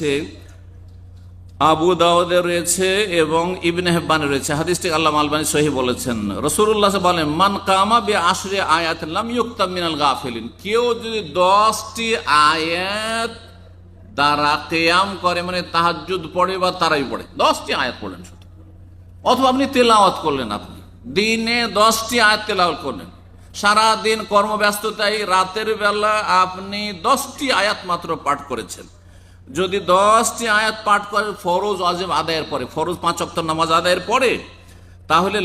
রয়েছে, আবু দাউদে রয়েছে এবং ইবনে হেব্বানে রয়েছে। হাদিসটি আল্লাহ আলবানী সহি বলেছেন। রসুল্লাহ বলেন মান কামা বে আশরে আয়াত লাম ইউক্তাম মিনাল কেউ যদি দশটি আয়াত দ্বারা কেয়াম করে মানে তাহাজুদ পড়ে বা তারাই পড়ে, দশটি আয়াত পড়লেন শুধু। অথবা আপনি তেলাওয়াত করলেন আপনি। দিনে দশটি আয়াত তেলাওয়াত করলেন। সারা দিন কর্মব্যস্ততায় রাতের বেলা আপনি দশটি আয়াত মাত্র পাঠ করেছেন। যদি দশটি আয়াত পাঠ করে ফরজ আজম আদায়ের পরে, ফরজ পাঁচ অক্ট নামাজ আদায়ের পরে, তাহলে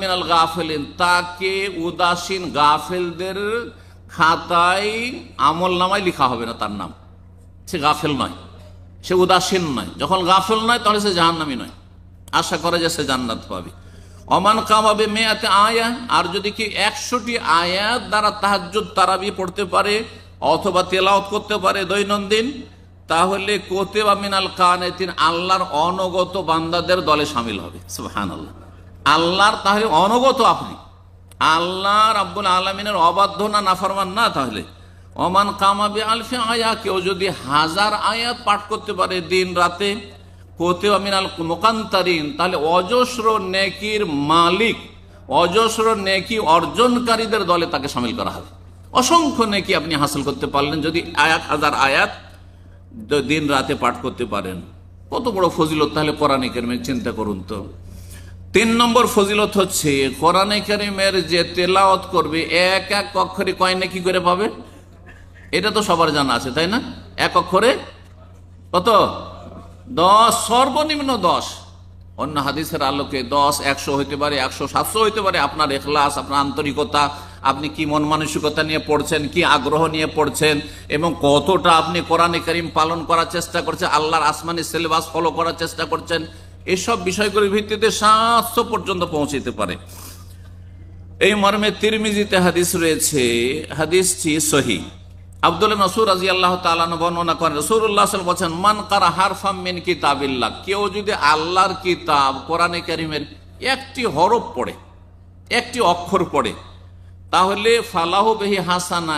মিনাল গাফেলিন, তাকে উদাসীন গাফেলদের খাতায় আমল নামায় লেখা হবে না তার নাম। সে গাফেল নয়, সে উদাসীন নয়। যখন গাফেল নয়, তাহলে সে জাহান্নামি নয়। আশা করে যে সে জান্নাত পাবে। অমান কামাবে মেয়াতে আয়া, আর যদি কি একশোটি আয়াত দ্বারা তাহাজ্জুদ, তারাবি পড়তে পারে, অথবা তেলাওত করতে পারে দৈনন্দিন তাহলে কোতে বা মিনাল কানে তিন আল্লাহর অনগত বান্দাদের দলে সামিল হবে। সুহান আল্লাহ আল্লাহর তাহলে অনগত আপনি। আল্লাহ রাব্বুল আলমিনের অবাধ্য না নাফরমান না তাহলে? অমান কামাবে আলফে আয়া, কেউ যদি হাজার আয়াত পাঠ করতে পারে দিন রাতে কোতে মিনাল মোকান্তারিন, তাহলে অজস্র নেকির মালিক, অজস্র নেকি অর্জনকারীদের দলে তাকে সামিল করা হবে। অসংখ্য নেকি আপনি হাসিল করতে পারলেন যদি আয়াত, হাজার আয়াত দিন রাতে পাঠ করতে পারেন। কত বড় ফজিলত, তাহলে কোরআনে কেরিমের চিন্তা করুন তো। তিন নম্বর ফজিলত হচ্ছে, কোরআনে কেরিমের যে তেলাওয়াত করবে, এক এক অক্ষরে কয় নাকি করে পাবে? এটা তো সবার জানা আছে, তাই না? এক অক্ষরে কত? দশ, সর্বনিম্ন দশ। অন্য হাদিসের আলোকে দশ একশো হইতে পারে, একশো সাতশো হইতে পারে। আপনার এখলাস, আপনার আন্তরিকতা আপনি কি মন মানসিকতা নিয়ে পড়ছেন, কি আগ্রহ নিয়ে পড়ছেন, এবং কতটা আপনি কোরআনে করিম পালন করার চেষ্টা করছেন, আল্লাহর আসমানি সিলেবাস ফলো করার চেষ্টা করছেন, এসব বিষয়গুলির ভিত্তিতে সাতশো পর্যন্ত পৌঁছিতে পারে। এই মর্মে তিরমিজিতে হাদিস রয়েছে হাদিস হাদিসটি সহি। আব্দুল নসুর রাজি আল্লাহ তালান বর্ণনা করেন রসুল্লাহ বলছেন মান কারা হারফাম মিন কিতাবিল্লাহ, কেউ যদি আল্লাহর কিতাব কোরআনে করিমের একটি হরফ পড়ে, একটি অক্ষর পড়ে তাহলে ফালাহ বেহি হাসানা,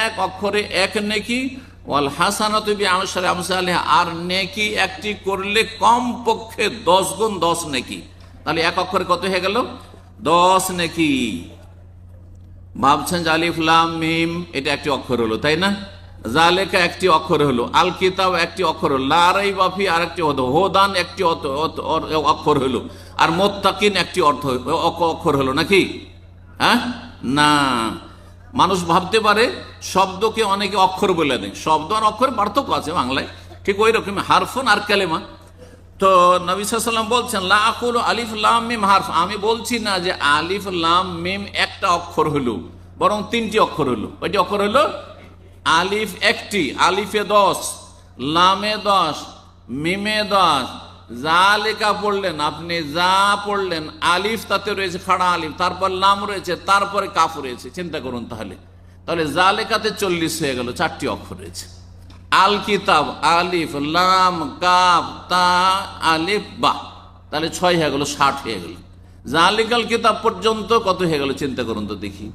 এক অক্ষরে এক নেকি, ওয়াল হাসানা তুবি আমসারে আমসালে আর নেকি একটি করলে কম পক্ষে দশ গুণ দশ নেকি। তাহলে এক অক্ষরে কত হয়ে গেল? দশ নেকি। ভাবছেন যে আলিফ লাম মিম, এটা একটি অক্ষর হলো, তাই না? জালেকা একটি অক্ষর হলো আল কিতাব একটি অক্ষর হলো লারাই বাফি আর একটি হোদান একটি অক্ষর হলো, আর মোত্তাকিন একটি অর্থ অক্ষর হলো নাকি? হ্যাঁ? না, মানুষ ভাবতে পারে শব্দকে অনেকে অক্ষর বলে দেয়। শব্দ আর অক্ষর পার্থক্য আছে বাংলায়। ঠিক ওই রকম হারফোন আর কালেমা। তো নবী বলছেন লাকুল আলিফ লাম মিম হারফ। আমি বলছি না যে আলিফ, লাম, মিম একটা অক্ষর হলো, বরং তিনটি অক্ষর হলো। ওইটি অক্ষর হলো? আলিফ একটি, আলিফে দশ, লামে দশ, মিমে দশ যা লেখা পড়লেন, আপনি যা পড়লেন, আলিফ তাতে রয়েছে, খাড়া আলিফ, তারপর লাম রয়েছে, তারপরে কাফ রয়েছে, চিন্তা করুন তাহলে। তাহলে যা লেখাতে চল্লিশ হয়ে গেল, চারটি অক্ষর রয়েছে। আল কিতাব, আলিফ, লাম কাব তা, আলিফ, বা। তাহলে ছয় হয়ে গেল, ষাট হয়ে গেল। জালিকাল কিতাব পর্যন্ত কত হয়ে গেল, চিন্তা করুন তো দেখি।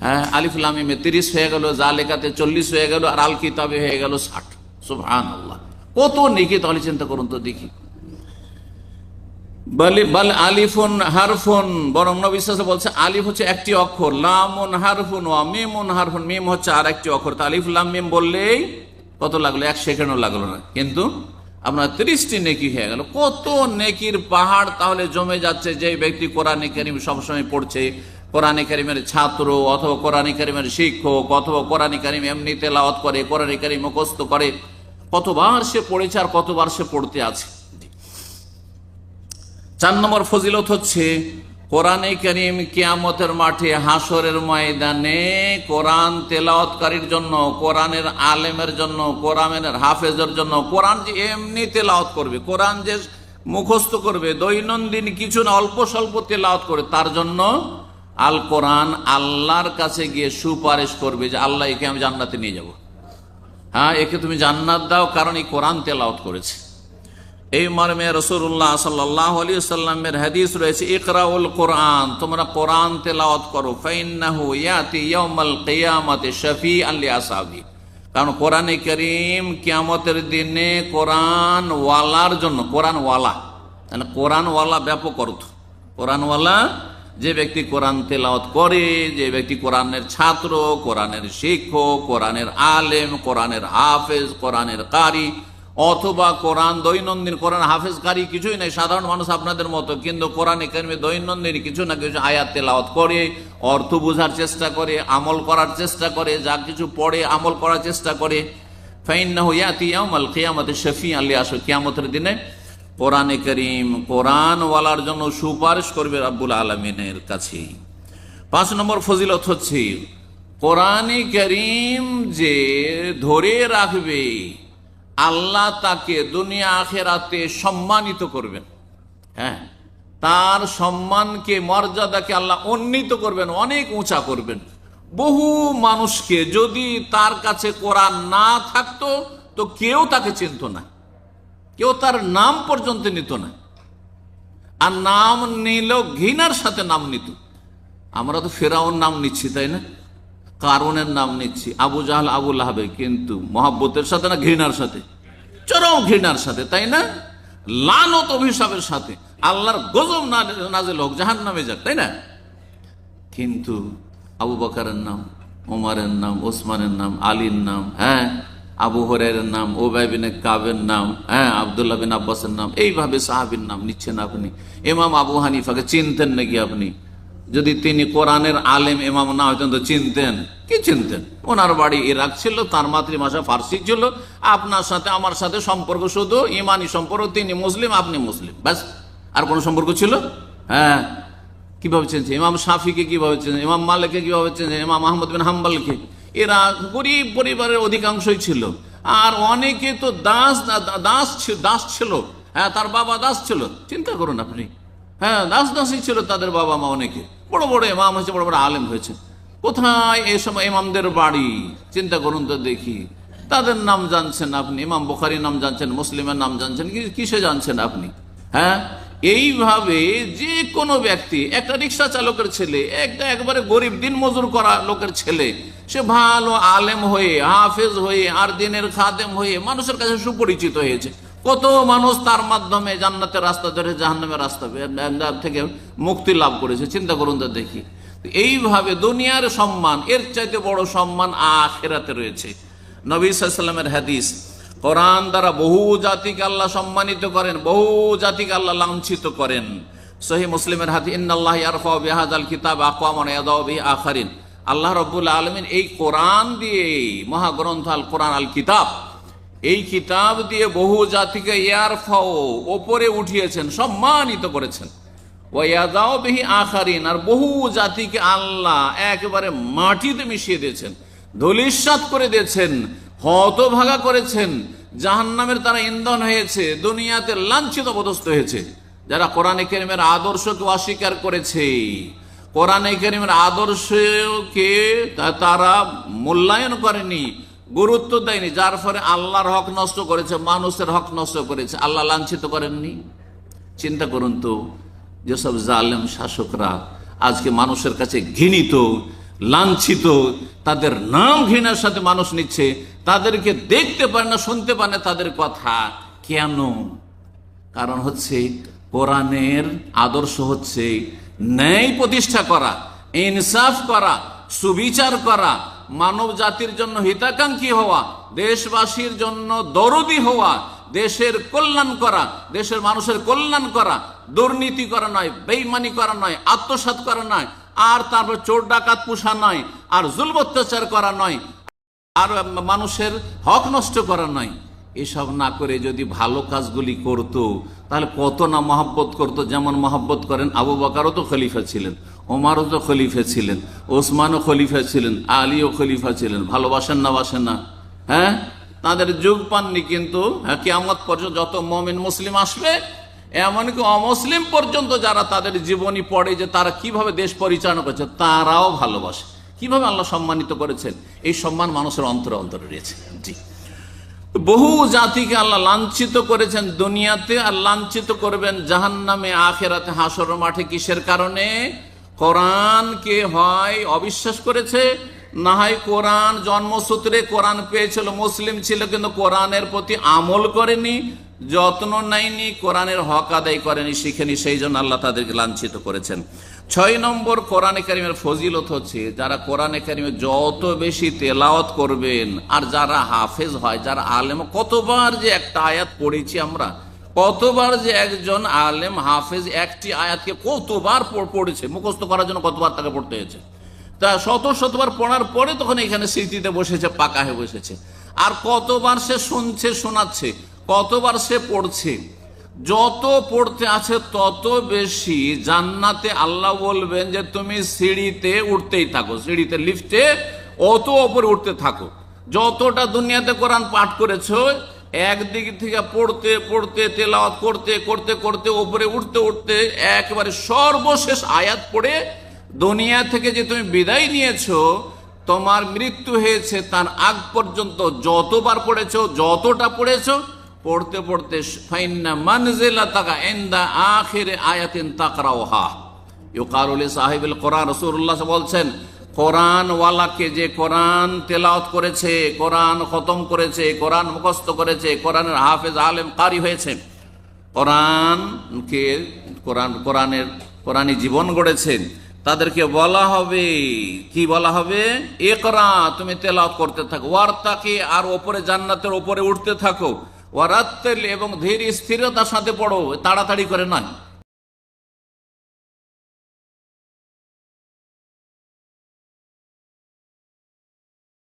হ্যাঁ আলিফ লামিমে তিরিশ হয়ে গেল, জালেকাতে চল্লিশ হয়ে গেল, আর আল কিতাবে হয়ে গেল ষাট। সুবহান আল্লাহ কত নেকি তাহলে চিন্তা করুন তো দেখি। আলিফুন হারফুন, বরং নবিশ্বাস বলছে, আলিফ হচ্ছে একটি অক্ষর, লামুন হারফুন ওয়া মিমুন হারফুন, মিম হচ্ছে আর একটি অক্ষর। তা আলিফ, লাম, মিম বললেই কত লাগল? এক সেকেন্ডও লাগল না। কিন্তু আপনার তিরিশটি নেকি হয়ে গেল। কত নেকির পাহাড় তাহলে জমে যাচ্ছে যে ব্যক্তি কোরআনে করিম সবসময় পড়ছে। কোরআনে করিমের ছাত্র অথবা কোরআনে করিমের শিক্ষক অথবা কোরআনে করিম এমনি তেলাওয়াত করে, কোরআনে করিম মুখস্ত করে কতবার সে পড়েছে আর কতবার সে পড়তে আছে? চার নম্বর ফজিলত হচ্ছে, কোরআনে করিম কিয়ামতের মাঠে হাসরের ময়দানে কোরআন তেলাওয়াতকারীর জন্য, কোরআনের আলেমের জন্য, কোরআনের হাফেজের জন্য, কোরআন যে এমনি তেলাওয়াত করবে, কোরআন যে মুখস্থ করবে, দৈনন্দিন কিছু না, অল্প স্বল্প তেলাওয়াত করে, তার জন্য আল কোরআন আল্লাহর কাছে গিয়ে সুপারিশ করবে যে আল্লাহ একে আমি জান্নাতে নিয়ে যাব। হ্যাঁ একে তুমি জান্নাত দাও, কারণ এই কোরআন তেলাওয়াত করেছে। এই মর্মে রসুল্লাহ সাল্লাহ আলী সাল্লামের হাদিস রয়েছে, ইকরাউল কোরআন তোমরা কোরআন তেলাওয়াত করো, ফাইন্নাহু শফি আল্লি আসাবি কারণ কোরআনে করিম কিয়ামতের দিনে কোরআন ওয়ালার জন্য কোরআন ওয়ালা তাহলে কোরআন ওয়ালা ব্যাপক অর্থ। কোরআন ওয়ালা যে ব্যক্তি কোরআন তেলাওয়াত করে, যে ব্যক্তি কোরআনের ছাত্র, কোরআনের শিক্ষক, কোরআনের আলেম, কোরআনের হাফেজ, কোরআনের কারি, অথবা কোরআন দৈনন্দিন, কোরআন হাফেজ কারি কিছুই নাই, সাধারণ মানুষ আপনাদের মতো, কিন্তু কোরআন একাডেমি দৈনন্দিন কিছু না কিছু আয়াত তেলাওয়াত করে, অর্থ বোঝার চেষ্টা করে, আমল করার চেষ্টা করে, যা কিছু পড়ে আমল করার চেষ্টা করে। ফাইন্না ইয়াতি ইয়াউমাল কিয়ামতে শফি আলী আসো কিয়ামতের দিনে কোরআনে করিম কোরআন ওয়ালার জন্য সুপারিশ করবে রাব্বুল আলমিনের কাছে পাঁচ নম্বর ফজিলত হচ্ছে, কোরআনে করিম যে ধরে রাখবে, আল্লাহ তাকে দুনিয়া আখেরাতে সম্মানিত করবেন। হ্যাঁ তার সম্মানকে, মর্যাদাকে আল্লাহ উন্নীত করবেন, অনেক উঁচা করবেন। বহু মানুষকে যদি তার কাছে কোরআন না থাকতো, তো কেউ তাকে চিনত না। কেউ তার নাম পর্যন্ত নিত না। আর নাম নিলেও ঘৃণার সাথে নাম নিত। আমরা তো ফেরাউন নাম নিচ্ছি, তাই না? কারণের নাম নিচ্ছি, আবু জাহাল আবুল আহাবে কিন্তু মহাব্বতের সাথে না ঘৃণার সাথে? চরম ঘৃণার সাথে, তাই না? লানত অভিশাপের সাথে। আল্লাহর গজব না নাজেল হোক জাহান নামে যাক, তাই না? কিন্তু আবু বকারের নাম ওমারের নাম, ওসমানের নাম, আলীর নাম হ্যাঁ আবু হরের নাম ওবাই বিন কাবের নাম হ্যাঁ আবদুল্লাহ বিন আব্বাসের নাম, এইভাবে সাহাবির নাম নিচ্ছেন আপনি। ইমাম আবু হানিফাকে চিনতেন নাকি আপনি? যদি তিনি কোরআনের আলেম, ইমাম না হইতেন, তো চিনতেন। কি চিনতেন? ওনার বাড়ি ইরাক ছিল, তার মাতৃভাষা ফার্সি ছিল। আপনার সাথে, আমার সাথে সম্পর্ক শুধু ইমানি সম্পর্ক, তিনি মুসলিম, আপনি মুসলিম। ব্যাস, আর কোনো সম্পর্ক ছিল? হ্যাঁ। কীভাবে চেনছে ইমাম শাফিকে কীভাবে চেনছে ইমাম মালিককে কীভাবে চেনছে ইমাম আহমদ বিন হাম্বালকে। এরা গরিব পরিবারের অধিকাংশই ছিল। আর অনেকে তো দাস দাস দাস ছিল। হ্যাঁ তার বাবা দাস ছিল। চিন্তা করুন আপনি। হ্যাঁ দাস দাসই ছিল তাদের বাবা মা অনেকে। বড় বড় এমাম হয়েছে, বড় বড় আলেম হয়েছে। কোথায় এই সময় ইমামদের বাড়ি? চিন্তা করুন তো দেখি। তাদের নাম জানছেন আপনি? ইমাম বুখারির নাম জানছেন? মুসলিমের নাম জানছেন? কিসে জানছেন আপনি? হ্যাঁ? এইভাবে যে কোনো ব্যক্তি, একটা রিক্সা চালকের ছেলে, একটা একবারে গরিব দিন মজুর করা লোকের ছেলে, সে ভালো আলেম হয়ে, হাফেজ হয়ে, আর দিনের খাদেম হয়ে মানুষের কাছে সুপরিচিত হয়েছে। কত মানুষ তার মাধ্যমে জান্নাতের রাস্তা ধরে জাহান্নামের রাস্তা থেকে মুক্তি লাভ করেছে, চিন্তা করুন তো দেখি। এইভাবে দুনিয়ার সম্মান, এর চাইতে বড় সম্মান আখেরাতে রয়েছে। নবী সাল্লামের হাদিস কোরআন দ্বারা বহু জাতিকে আল্লাহ সম্মানিত করেন, বহু জাতিকে আল্লাহ লাঞ্ছিত করেন। সহি মুসলিমের হাতি আল কিতাব আকওয়ামান আখারিন। আল্লাহ রব্বুল আলমিন এই কোরআন দিয়ে মহাগ্রন্থ আল কোরআন আল কিতাব, এই কিতাব দিয়ে বহু জাতিকে ইয়ারফাও ওপরে উঠিয়েছেন, সম্মানিত করেছেন। ওয়াদাও আখারিন, আর বহু জাতিকে আল্লাহ একেবারে মাটিতে মিশিয়ে দিয়েছেন ধলিসাত করে দিয়েছেন। হতভাগা করেছেন, জাহান্নামের তারা ইন্ধন হয়েছে, দুনিয়াতে লাঞ্ছিত পদস্থ হয়েছে। যারা কোরআনে কেরিমের আদর্শকে অস্বীকার করেছে, কোরআনে কেরিমের আদর্শকে তারা মূল্যায়ন করেনি, গুরুত্ব দেয়নি, যার ফলে আল্লাহর হক নষ্ট করেছে, মানুষের হক নষ্ট করেছে। আল্লাহ লাঞ্ছিত করেননি। চিন্তা করুন তো, যেসব জালেম শাসকরা আজকে মানুষের কাছে ঘৃণিত, লাঞ্ছিত, তাদের নাম ঘৃণার সাথে মানুষ নিচ্ছে তাদেরকে দেখতে পারে না, শুনতে পারে না তাদের কথা। কেন? কারণ হচ্ছে কোরআনের আদর্শ হচ্ছে ন্যায় প্রতিষ্ঠা করা, ইনসাফ করা, সুবিচার করা, মানব জাতির জন্য হিতাকাঙ্ক্ষী হওয়া, দেশবাসীর জন্য দরদি হওয়া, দেশের কল্যাণ করা, দেশের মানুষের কল্যাণ করা, দুর্নীতি করা নয়, বেইমানি করা নয়, আত্মসাৎ করা নয়, আর তারপর চোর ডাকাত পোষা নয়, আর জুল অত্যাচার করা নয় আর মানুষের হক নষ্ট করা নয়। এসব না করে যদি ভালো কাজগুলি করত, তাহলে কত না মহাব্বত করত, যেমন মহাব্বত করেন আবু বাকারও তো খলিফা ছিলেন, ওমারও তো খলিফা ছিলেন, ওসমানও খলিফা ছিলেন, আলীও খলিফা ছিলেন, ভালোবাসেন না, বাসেন না। হ্যাঁ? তাদের যুগ পাননি কিন্তু হ্যাঁ কিয়ামত পর্যন্ত যত মমিন মুসলিম আসবে, এমনকি অমুসলিম পর্যন্ত যারা তাদের জীবনী পড়ে যে তারা কীভাবে দেশ পরিচালনা করছে, তারাও ভালোবাসে। কীভাবে আল্লাহ সম্মানিত করেছেন? এই সম্মান মানুষের অন্তরে অন্তরে রয়েছে। জি। বহু জাতিকে আল্লাহ লাঞ্ছিত করেছেন দুনিয়াতে, আর লাঞ্ছিত করবেন জাহান নামে আখেরাতে হাসর মাঠে কিসের কারণে? কোরআনকে হয় অবিশ্বাস করেছে, না হয় কোরআন জন্মসূত্রে কোরআন পেয়েছিল, মুসলিম ছিল, কিন্তু কোরআনের প্রতি আমল করেনি, যত্ন নেয়নি, কোরআনের হক আদায় করেনি, শিখেনি, সেই জন্য আল্লাহ তাদেরকে লাঞ্ছিত করেছেন। ছয় নম্বর কোরআন একাডেমির ফজিলত হচ্ছে, যারা কোরআন একাডেমি যত বেশি তেলাওয়াত করবেন, আর যারা হাফেজ হয়, যারা আলেম, কতবার যে একটা আয়াত পড়েছি আমরা, কতবার যে একজন আলেম, হাফেজ একটি আয়াতকে কতবার পড়েছে, মুখস্থ করার জন্য কতবার তাকে পড়তে হয়েছে? তা শত শতবার পড়ার পরে তখন এখানে স্মৃতিতে বসেছে, পাকা হয়ে বসেছে। আর কতবার সে শুনছে, শোনাচ্ছে, কতবার সে পড়ছে যত পড়তে আছে তত বেশি জান্নাতে আল্লাহ বলবেন যে তুমি সিঁড়িতে উঠতেই থাকো, সিঁড়িতে, লিফটে অত ওপরে উঠতে থাকো। যতটা দুনিয়াতে কোরআন পাঠ করেছ, একদিক থেকে পড়তে পড়তে, তেলাওয়াত করতে করতে করতে ওপরে উঠতে উঠতে একবারে সর্বশেষ আয়াত পড়ে দুনিয়া থেকে যে তুমি বিদায় নিয়েছো, তোমার মৃত্যু হয়েছে তার আগ পর্যন্ত যতবার পড়েছো, যতটা পড়েছো পড়তে পড়তে ফাইন্না মানজিলা তাকা এন্দা আখিরে আয়াতিন তাকরাওহা ইউকারুল সাহেবুল কোরআন রসুল্লাহ বলছেন কোরআন ওয়ালাকে যে কোরআন তেলাওয়াত করেছে, কোরআন খতম করেছে, কোরআন মুখস্থ করেছে, কোরআনের হাফেজ, আলেম, কারি হয়েছে, কোরআনকে কোরআন, কোরআনের কোরআনী জীবন গড়েছেন তাদেরকে বলা হবে, কি বলা হবে? একরা তুমি তেলাওয়াত করতে থাকো। ওয়ার্তাকে, আর ওপরে জান্নাতের ওপরে উঠতে থাকো। ওয়ারাত্তেল এবং ধীর স্থিরতার সাথে পড়ো তাড়াতাড়ি করে নয়।